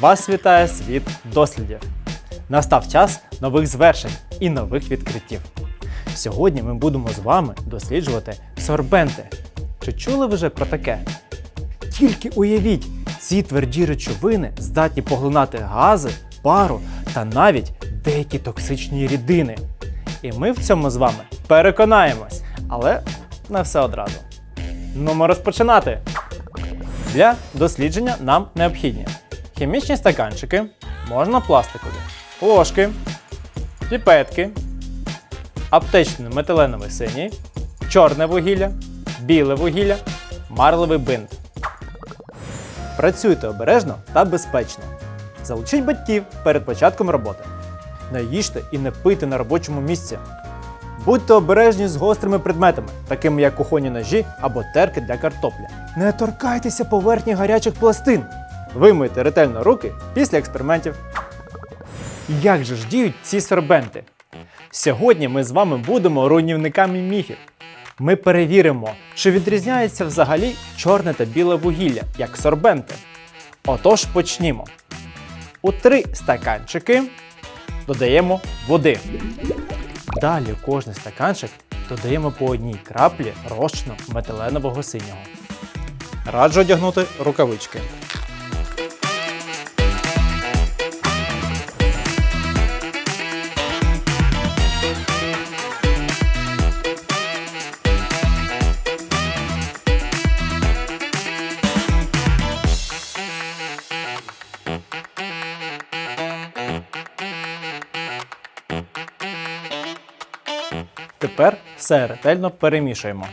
Вас вітає світ дослідів. Настав час нових звершень і нових відкриттів. Сьогодні ми будемо з вами досліджувати сорбенти. Чи чули ви вже про таке? Тільки уявіть, ці тверді речовини здатні поглинати гази, пару та навіть деякі токсичні рідини. І ми в цьому з вами переконаємось, але не все одразу. Нумо розпочинати. Для дослідження нам необхідні хімічні стаканчики, можна пластикові, ложки, піпетки, аптечний метиленовий синій, чорне вугілля, біле вугілля, марлевий бинт. Працюйте обережно та безпечно. Залучіть батьків перед початком роботи. Не їжте і не пийте на робочому місці. Будьте обережні з гострими предметами, такими як кухонні ножі або терки для картопля. Не торкайтеся поверхні гарячих пластин. Вимийте ретельно руки після експериментів. Як же ж діють ці сорбенти? Сьогодні ми з вами будемо руйнівниками міфів. Ми перевіримо, чи відрізняється взагалі чорне та біле вугілля як сорбенти. Отож почнімо. У три стаканчики додаємо води. Далі в кожний стаканчик додаємо по одній краплі розчину метиленового синього. Раджу одягнути рукавички. Тепер все ретельно перемішуємо.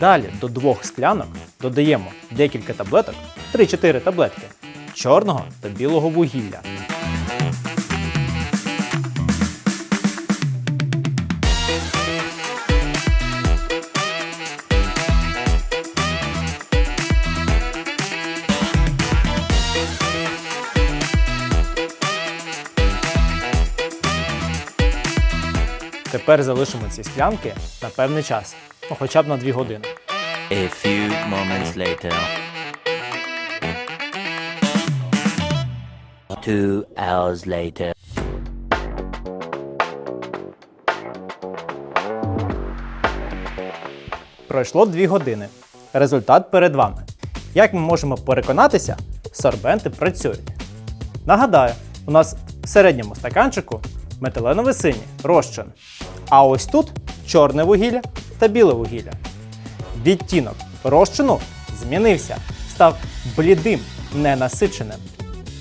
Далі до двох склянок додаємо декілька таблеток, 3-4 таблетки чорного та білого вугілля. Тепер залишимо ці склянки на певний час, ну хоча б на 2 години. A few moments later. Two hours later. Пройшло 2 години. Результат перед вами. Як ми можемо переконатися, сорбенти працюють. Нагадаю, у нас в середньому стаканчику метиленовий синій розчин. А ось тут чорне вугілля та біле вугілля. Відтінок розчину змінився, став блідим, ненасиченим.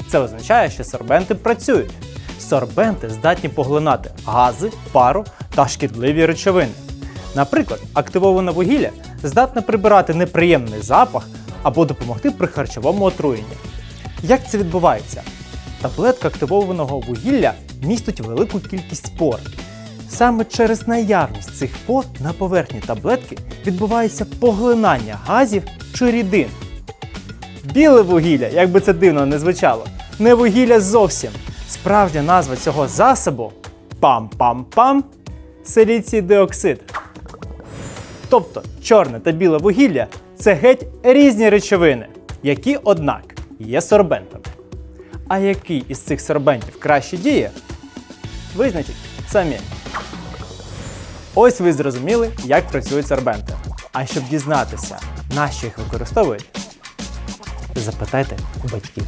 Це означає, що сорбенти працюють. Сорбенти здатні поглинати гази, пару та шкідливі речовини. Наприклад, активоване вугілля здатне прибирати неприємний запах або допомогти при харчовому отруєнні. Як це відбувається? Таблетка активованого вугілля містить велику кількість пор. Саме через наявність цих пор на поверхні таблетки відбувається поглинання газів чи рідин. Біле вугілля, як би це дивно не звучало, не вугілля зовсім. Справжня назва цього засобу пам-пам-пам силіцій диоксид. Тобто чорне та біле вугілля це геть різні речовини, які, однак, є сорбентами. А який із цих сорбентів краще діє, визначіть самі. Ось ви зрозуміли, як працюють сорбенти. А щоб дізнатися, на що їх використовують, запитайте у батьків.